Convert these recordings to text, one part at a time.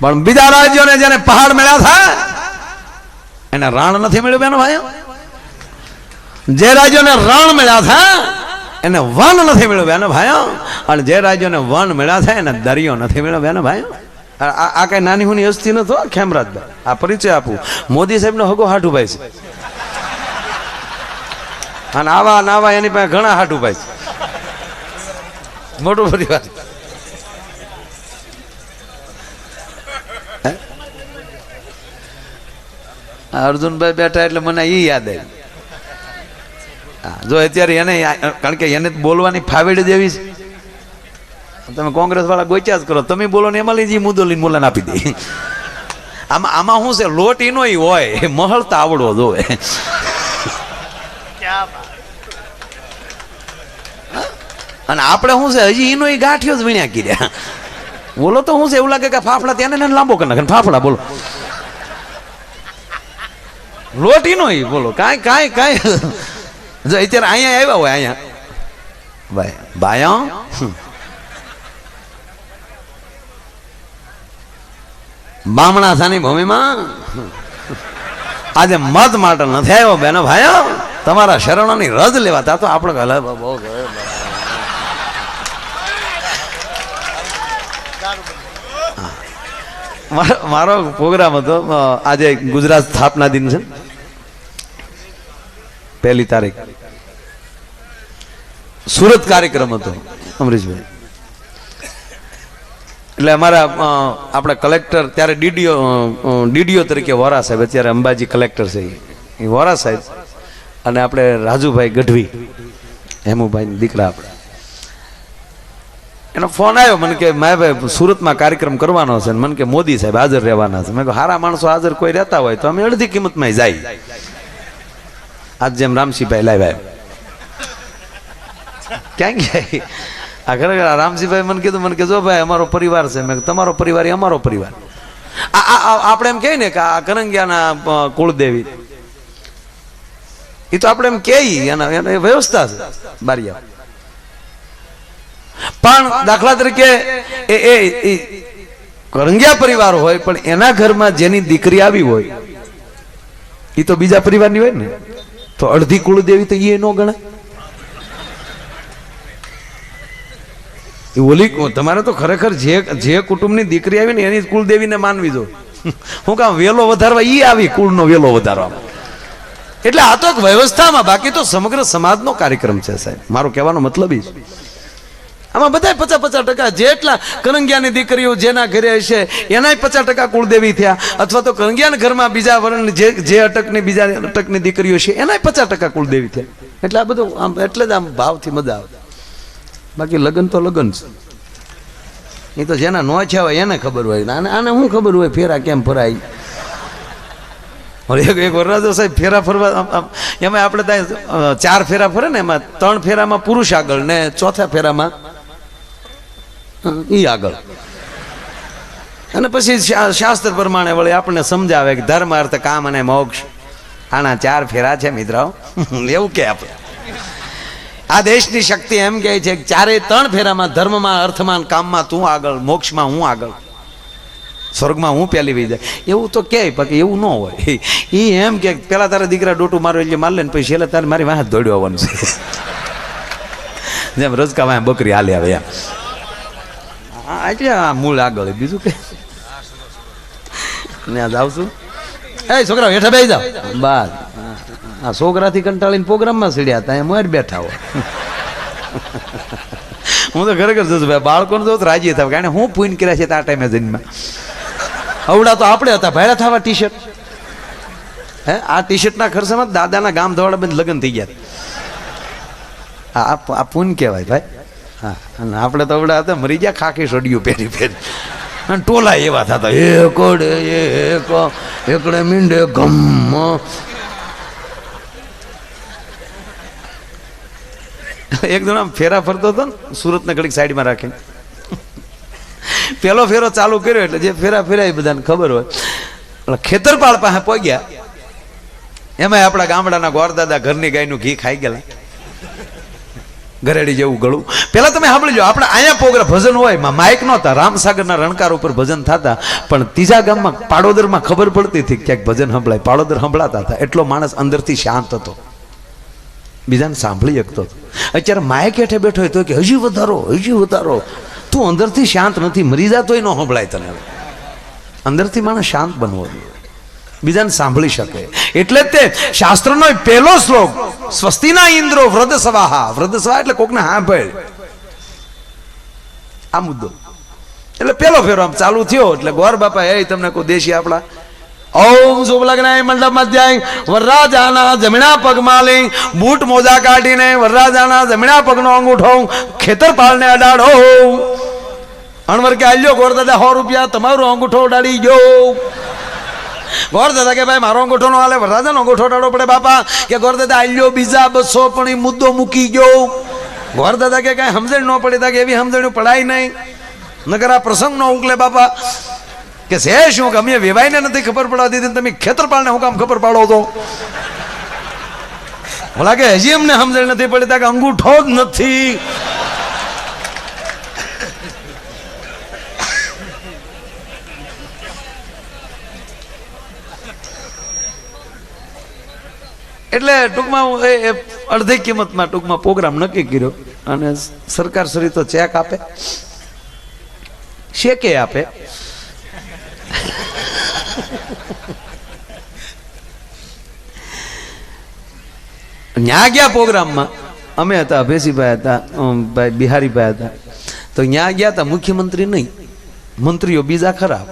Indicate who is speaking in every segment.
Speaker 1: પણ બીજા રાજ્યોને જેને પહાડ મળ્યા થાય એને રાણ નથી મળ્યું બેન ભાઈઓ જે રાજ્યોને રણ મળ્યા થાય એને વન નથી મળ્યું બેન ભાઈઓ અને જે રાજ્યોને વન મળ્યા થાય એને દરિયો નથી મળ્યો બેન ભાઈઓ આ કઈ નાની હુની હસ્તી નતો? ખેમરાજભાઈ આ પરિચય આપું. મોદી સાહેબનો હગો હાટુભાઈ છે. અને આવા નાવા એની પાસે ઘણા હાટુભાઈ છે. મોટું પરિવાર હે? આ અર્જુનભાઈ બેઠા એટલે મને એ યાદ આવ્યું હા, જો અત્યારે એને કારણ કે એને બોલવાની ફાવેડ જેવી છે. તમે કોંગ્રેસ વાળા ગોચ્યા જ કરો. તમે બોલો ને એમાં લઈ મુદ્દો લઈને બોલાને આપી દે. આમાં આમાં શું છે? લોટ એનો હોય. મહલ તો આવડવો જોવે. અને આપણે શું છે? હજી એનો ગાંઠિયો જ વીણ્યા કર્યા. બોલો તો શું છે? એવું લાગે કે ફાફડા ત્યાં ને લાંબો કરી નાખે. ફાફડા બોલો. લોટ નો બોલો, કાંઈ કાંઈ કાંઈ. જો અત્યારે અહીંયા આવ્યા હોય અહીંયા. ભાઈ ભાઈ બામણા થાની ભૂમિમાં? આજે મત માટે નથી આવ્યો, બેનો ભાઈઓ. તમારા શરણોની રજ લેવા તા તો આપણે ગલે બહુ મારો પ્રોગ્રામ હતો આજે ગુજરાત સ્થાપના દિન છે. પહેલી તારીખ. સુરત કાર્યક્રમ હતો. અમરીશભાઈ. એટલે અમારા આપણે કલેક્ટર ત્યારે ડીડીઓ ડીડીઓ તરીકે વોરા સાહેબ અત્યારે અંબાજી કલેક્ટર છે એ. વોરા સાહેબ અને આપણે રાજુભાઈ ગઢવી હેમુભાઈ દીકરા આપણે. એનો ફોન આવ્યો મને કે માય ભાઈ સુરતમાં કાર્યક્રમ કરવાનો છે. મને કે મોદી સાહેબ હાજર રહેવાના છે. મેં કહ્યું હારા માણસો હાજર કોઈ રહેતા હોય તો અમે અડધી કિંમતમાં જાય. આજ જેમ રામસિંહભાઈ લાવ્યા ક્યાં ગયા આ ખરેખર રામસિંહભાઈ મને કીધું, મને કે જો ભાઈ અમારો પરિવાર છે. મેં તમારો પરિવાર એ અમારો પરિવાર. આપણે એમ કહીએ ને કે આ કરંગિયાના કુળદેવી. એ તો આપણે એમ કહીએ, એના એના વ્યવસ્થા છે. બારિયા. પણ દાખલા તરીકે એ એ કરંગિયા પરિવાર હોય, પણ એના ઘરમાં જેની દીકરી આવી હોય એ તો બીજા પરિવારની હોય ને. તો અડધી કુળદેવી તો એ ન ગણાય એ ઓલી તમારે તો ખરેખર જે જે કુટુંબની દીકરી આવી ને એની કુળદેવીને માનવી જો. હું કામ વેલો વધારવા ઈ આવી કુળનો વેલો વધારવા એટલે આ તો એક વ્યવસ્થામાં, બાકી તો સમગ્ર સમાજનો કાર્યક્રમ છે સાહેબ. મારો કહેવાનો મતલબ એ છે. આમાં બધા પચાસ પચાસ ટકા જેટલા કરંગિયાની દીકરીઓ જેના ઘરે હશે, એનાય પચાસ ટકા કુળદેવી થયા. અથવા તો કરંગિયાના ઘરમાં બીજા વરણ જે જે અટકની, બીજા અટકની દીકરીઓ છે, એનાય પચાસ ટકા કુળદેવી થયા. એટલે આ બધું આમ, એટલે જ આમ ભાવથી મજા આવે. બાકી લગ્ન તો લગ્ન છે. એ તો જેના નો છે હોય એને ખબર હોય. આને આને શું ખબર હોય? ફેરા કેમ ફરાય? એક એક વરરાજો સાહેબ ફેરા ફરવા એમાં આપણે ત્યાં ચાર ફેરા ફરે ને એમાં ત્રણ ફેરામાં પુરુષ આગળ ને ચોથા ફેરામાં ઈ આગળ. અને પછી શાસ્ત્ર પ્રમાણે વળી આપણને સમજાવે કે ધર્મ, અર્થ, કામ અને મોક્ષ આના ચાર ફેરા છે મિત્રો એવું કે આપણે. આ દેશની શક્તિ એમ કહે છે કે ચારે ત્રણ ફેરામાં ધર્મમાં, અર્થમાં કામમાં તું આગળ, મોક્ષમાં હું આગળ. સ્વર્ગમાં હું પેલી વહી જાય. એવું તો કે બાકી એવું ન હોય. એ એમ કે પેલા તારા દીકરા ડોટું મારો એટલે મારી લે ને પછી છેલ્લે તારે મારી વાહ દોડ્યો આવવાનું છે. જેમ રજકા વાહ બકરી હાલે આવે એમ. હા એટલે આ મૂળ આગળ બીજું કે? ત્યાં જાવ છું. એ છોકરા હેઠા બેસી જાવ બસ. આ છોકરાથી કંટાળીને પ્રોગ્રામમાં સીડ્યા હતા એમ જ બેઠા હોય. હું તો ખરેખર જોઉં જશું ભાઈ બાળકોને તો રાજી હતા કારણ હું પૂન કર્યા છે આ ટાઈમે જન્મમાં અવડા તો આપણે હતા ભાડા થવા ટી શર્ટ હે આ ટી શર્ટના ખર્ચામાં દાદાના ગામ ધોવાડા બંધ લગ્ન થઈ ગયા. આ આ- આ પૂન કહેવાય ભાઈ. હા, અને આપણે તો અવડા હતા, મરી ગયા, ખાખી સડ્યું પહેરી પહેરી. અને ટોલા એવા થતા એ કોડે એક, એકડે મીંડે ગમ. એક જણ આમ ફેરા ફરતો હતો ને, સુરતને ઘડીક સાઈડમાં રાખીને. પેલો ફેરો ચાલુ કર્યો એટલે જે ફેરા ફેરા એ બધાને ખબર હોય. એટલે ખેતરપાળ પાસે પહોંચ્યા. એમાં આપણા ગામડાના ગોરદાદા ઘરની ગાયનું ઘી ખાઈ ગયેલા. ગરેડી જેવું ગળું. પહેલાં તમે સાંભળી લો આપણે અહીંયા પ્રોગ્રામ ભજન હોય માઇક નહોતા, રામસાગરના રણકાર ઉપર ભજન થતા, પણ ત્રીજા ગામમાં, પાડોદરમાં ખબર પડતી હતી ક્યાંક ભજન સંભળાય. પાડોદર સંભળાતા હતા. એટલો માણસ અંદરથી શાંત હતો. બીજાને સાંભળી શકતો હતો. અત્યારે માયક હેઠે બેઠો હોય તો કે, હજી વધારો હજી વધારો. તું અંદરથી શાંત નથી, મરી જા તોય ન સંભળાય તને. અંદરથી માણસ શાંત બનવો જોઈએ. બીજાને સાંભળી શકે. એટલે તે શાસ્ત્રનો પહેલો શ્લોક, સ્વસ્તિના ઇન્દ્રો વ્રત સવાહા. વ્રત સવા એટલે કોકને સાંભળ આ મુદ્દો. એટલે પેલો ફેરો આમ ચાલુ થયો, એટલે ગોર બાપા, એ તમને કોઈ દેશી આપણા? ઓમ શુભ લગ્નાય મંડપ મધ્યાય વરરાજાના જમણા પગમાં લઈ બૂટ મોજા કાઢીને વરરાજાના જમણા પગનો અંગૂઠો ખેતરપાળને અડાડો. અણવર કે આલ્યો ગોર દાદા, સો રૂપિયા તમારો અંગૂઠો ઉડાડી ગયો. ગોર દાદા કે ભાઈ, મારો અંગૂઠો નો હાલે. વરરાજાનો અંગૂઠો ટાળો પડે બાપા. કે ગોર દાદા આલ્યો બીજા બસો, પણ એ મુદ્દો મૂકી ગયો. ગોર દાદા કે કઈ સમજણ ન પડી. તા કે એવી સમજણ પડાય નહીં. નગર આ પ્રસંગ નો ઉકલે બાપા. કે છે શું કે અમે વેવાઈને નથી ખબર પડવા દીધી ને તમે ખેતરપાળને હું કામ ખબર પાડો તો? ભલા કે હજી અમને સમજણ નથી પડી. તા કે અંગૂઠો જ નથી. એટલે ટૂંકમાં એ અડધી કિંમતમાં ટૂંકમાં પ્રોગ્રામ નક્કી કર્યો અને સરકાર શ્રી તો ચેક આપે. શેકે આપે? ન્યા ગયા પ્રોગ્રામમાં? અમે હતા અભેસીભાઈ હતા ભાઈ બિહારીભાઈ હતા. તો ન્યા ગયા હતા મુખ્યમંત્રી નહીં. મંત્રીઓ બીજા ખરા.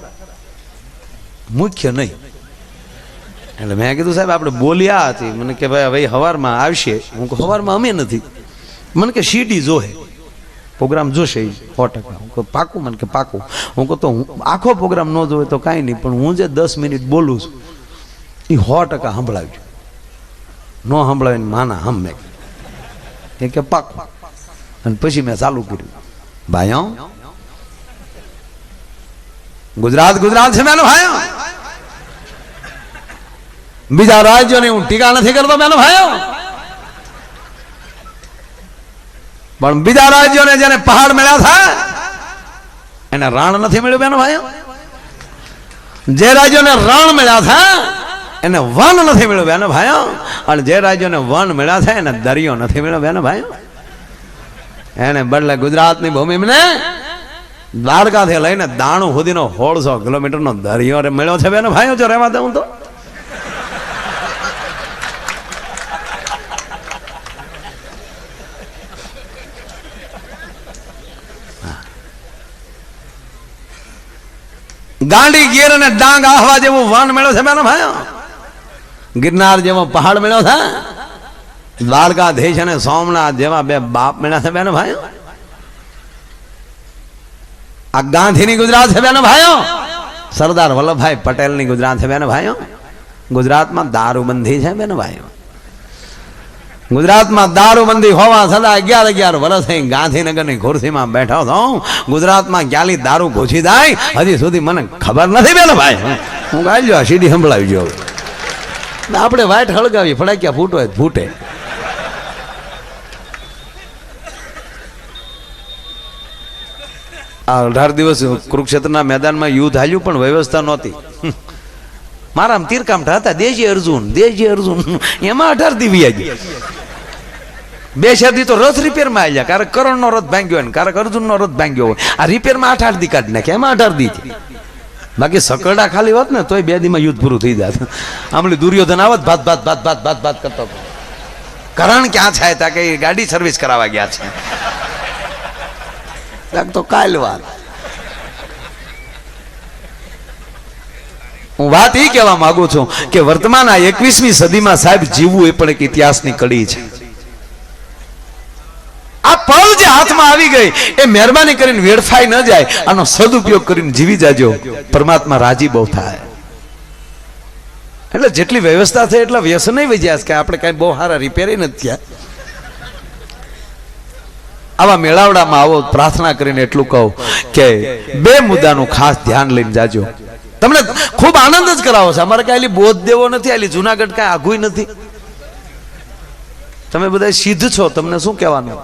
Speaker 1: મુખ્ય નહીં. એટલે મેં કીધું, સાહેબ, આપણે બોલ્યા હતી. મને કે, ભાઈ, હવે હવારમાં આવશે. હું હવારમાં અમે નથી. મને કે સીડી જોહે. પ્રોગ્રામ જોશે સો ટકા. હું પાકું? મને કે, પાકું. હું કહું, તો હું, આખો પ્રોગ્રામ ન જોવે તો કાંઈ નહીં, પણ હું જે દસ મિનિટ બોલું છું એ સો ટકા સંભળાવજો. ન સંભળાવીને માના હમ મેં એ કે, પાકું. અને પછી મેં ચાલુ કર્યું. ભાઈઓ ગુજરાત ગુજરાત છે મેનો ભાઈઓ બીજા રાજ્યોની હું ટીકા નથી કરતો, બેનો ભાઈઓ. પણ બીજા રાજ્યોને જેને પહાડ મળ્યા હતા એને રાણ નથી મળ્યું, બેનો ભાઈઓ. જે રાજ્યોને રણ મળ્યા હતા એને વન નથી મળ્યું, બેનો ભાઈઓ. અને જે રાજ્યોને વન મળ્યા છે એને દરિયો નથી મળ્યો, બેનો ભાઈઓ. એને બદલે ગુજરાતની ભૂમિ ભૂમિને દ્વારકાથી લઈને દાણું સુધીનો સોળસો કિલોમીટરનો દરિયો મળ્યો છે, બેનો ભાઈઓ, જો રહેવા દઉં તો. ગાંડી ગીર અને ડાંગ આહવા જેવું વન મેળો છે, બેનો ભાઈઓ? ગિરનાર જેવો પહાડ મેળો છે? દ્વારકાધીશ અને સોમનાથ જેવા બે બાપ મેળા છે, બેનો ભાઈ આ ગાંધીની ગુજરાત છે, બેનો ભાઈઓ? સરદાર વલ્લભભાઈ પટેલની ગુજરાત છે, બેનો ભાઈઓ? ગુજરાતમાં દારૂબંધી છે, બેનો ભાઈઓ? ગુજરાતમાં દારૂબંધી હોવા છતાં અગિયાર અગિયાર વર્ષ ગાંધીનગરની ખુરશીમાં બેઠો છો. ગુજરાતમાં ક્યાલી દારૂ ઘૂસી જાય? હજી સુધી મને ખબર નથી પેલો ભાઈ. હું ગાઈ સીડી સંભળાવી જો આપણે વાઈટ હળગાવી, ફડાક્યા ફૂટો ફૂટે. આ અઢાર દિવસ કુરુક્ષેત્રના મેદાનમાં યુદ્ધ હાલ્યું પણ વ્યવસ્થા નહોતી. મારા તીરકામઠા હતા. દેજી અર્જુન દેજી અર્જુન. એમાં અઢાર દિવ્યા ગયા બે શરદી તો રથ રિપેરમાં આવી આવ્યા ક્યારેક કરણનો રથ ભાંગ્યો હોય ક્યારેક અર્જુનનો રથ ભાંગ્યો હોય. આ રિપેરમાં આઠ આઠ દી કાઢી નાખે. એમાં અઢાર દી બાકી સકરડા ખાલી હોત ને તોય બે દીમાં યુદ્ધ પૂરું થઈ જાય આમલી દુર્યોધન આવત, ભાત ભાત ભાત ભાત ભાત ભાત કરતો. કરણ ક્યાં છે ત્યાં કે ગાડી સર્વિસ કરાવવા ગયા છે. તો કાલ વાત. હું વાત એ કહેવા માંગુ છું કે વર્તમાન આ એકવીસમી સદીમાં સાહેબ જીવવું એ પણ એક ઇતિહાસની કડી છે. આ પલ જે હાથમાં આવી ગઈ, એ મહેરબાની કરીને વેડફાઈ ન જાય, આનો સદુપયોગ કરીને જીવી જાજો. પરમાત્મા રાજી બહુ થાય. એટલે જેટલી વ્યવસ્થા થઈ એટલા વ્યસન વજ્યા કે આપણે કાંઈ બહુ સારા રિપેર નથી થયા. આવા મેળાવડામાં આવો, પ્રાર્થના કરીને એટલું કહું કે બે મુદ્દાનું ખાસ ધ્યાન લઈને જાજો. તમને ખૂબ આનંદ જ કરાવો છે. અમારે કાંઈ બોધ દેવો નથી, આલી જુનાગઢ કાંઈ આઘુય નથી. તમે બધા સિદ્ધ છો, તમને શું કહેવાનું?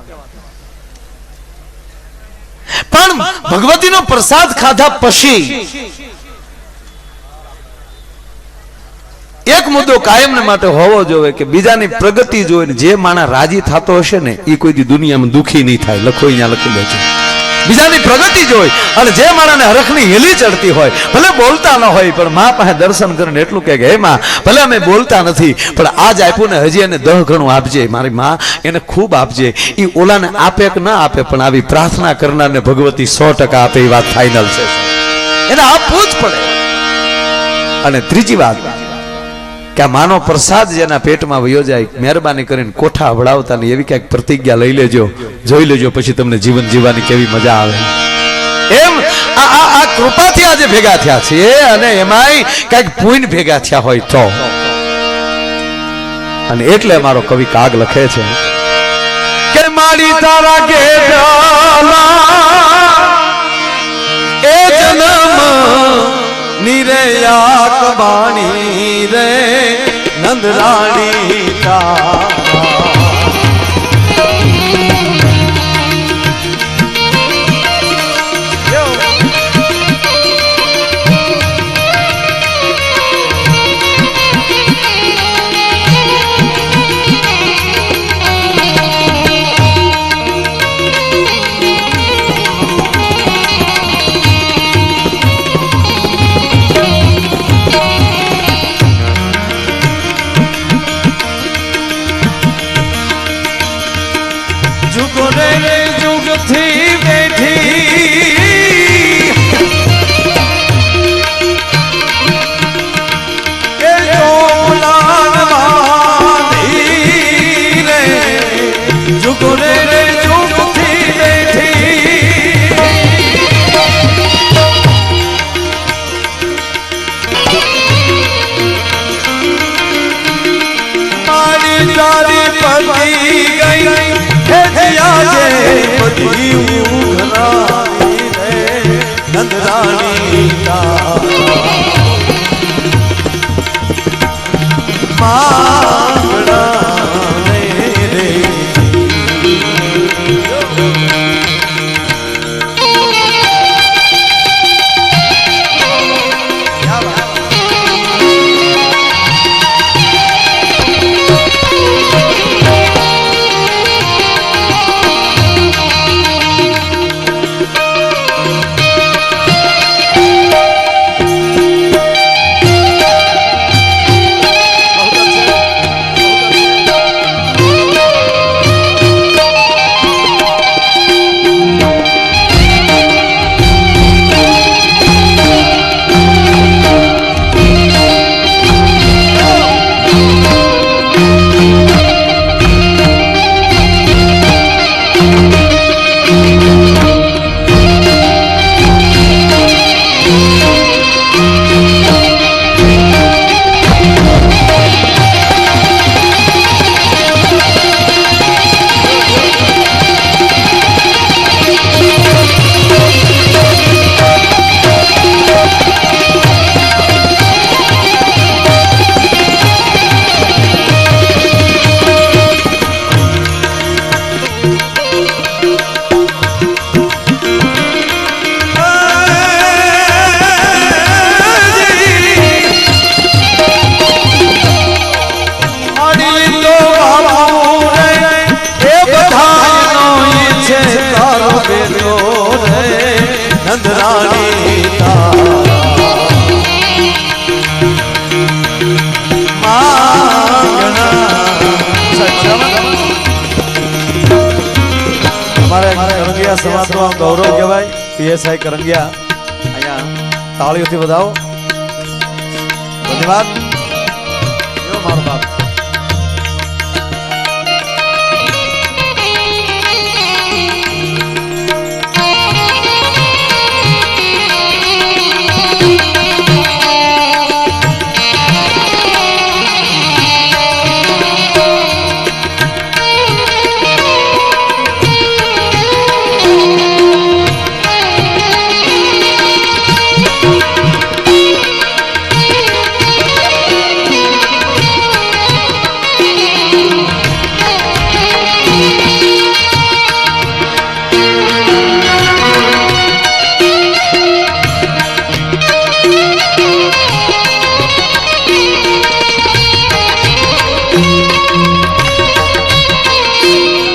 Speaker 1: પણ ભગવતીનો પ્રસાદ ખાધા પછી એક મુદ્દો કાયમને માટે હોવો જોઈએ કે બીજાની પ્રગતિ જોઈને જે માણસ રાજી થતો હશે ને એ કોઈ દુનિયામાં દુખી નહીં થાય. લખો અહીંયા લખેલો છે બીજાની પ્રગતિ જોઈ અને જે માણસને હરખની હેલી ચડતી હોય, ભલે બોલતા ન હોય, પણ મા પાસે દર્શન કરીને એટલું કે, હે માં, ભલે અમે બોલતા નથી, પણ આજ આપ્યું ને હજી એને દહ ઘણું આપજે, મારી માં એને ખૂબ આપજે. એ ઓલાને આપે કે ના આપે, પણ આવી પ્રાર્થના કરનારને ભગવતી સો ટકા આપે, એ વાત ફાઇનલ છે. એને આપવું જ પડે. અને ત્રીજી વાત કે માનો પ્રસાદ જેના પેટમાં વયો જાય, મહેરબાની કરીને કોઠા હવડાવતા ને એવી ક્યાંક પ્રતિજ્ઞા લઈ લેજો. જોઈ લેજો પછી તમને જીવન જીવવાની કેવી મજા આવે. એમ આ આ કૃપાથી આજે ભેગા થયા છે અને એમાંય ક્યાંક પુણ્ય ભેગા થયા હોય તો. અને એટલે મારો કવિ કાગ લખે છે, કે મારી તારા ગેડાલા નિરયા કબાણી રે નંદરાણી તારા પતી ગઈ હે દિયા જે પતી ઉઘરાણી રે નંદરાણી તા કરંગિયા સમાજનો આમ ગૌરવ કહેવાય. પીએસઆઈ કરંગિયા. અહીંયા. તાળીઓથી વધાવો. ધન્યવાદ. મારો બાપ.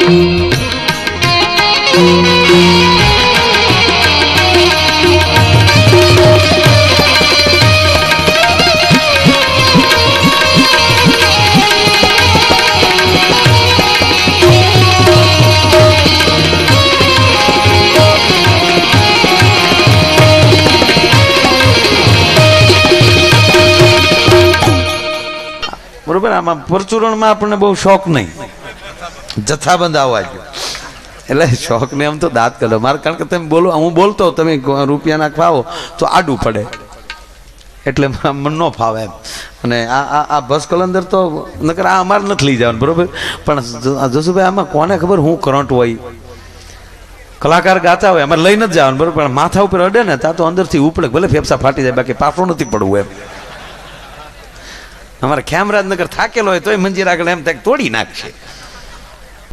Speaker 1: બરોબર? આમાં પરચુરણમાં આપણને બહુ શોખ નહીં. જથ્થાબંધ આવવા અવાજ એટલે શોખ ને આમ તો દાંત કરો મારે કારણ કે તમે બોલો, હું બોલતો, તમે રૂપિયાના ખાઓ તો આડું પડે. એટલે મન ન ફાવે એમ. અને આ આ આ બસ કલંદર તો નકર આ અમારે નથી લઈ જવાનું, બરોબર? પણ જ- જસુભાઈ, આમાં કોને ખબર હું કરંટ હોય? કલાકાર ગાતા હોય, અમારે લઈને જ જવાનું, બરોબર? પણ માથા ઉપર અડે ને, ત્યાં તો અંદરથી ઉપડે, ભલે ફેફસા ફાટી જાય, બાકી પાછો નથી પડવું એમ. અમારે ખેમરાજનગર થાકેલો હોય, તોય મંજીર આગળ એમ થાય તોડી નાખશે.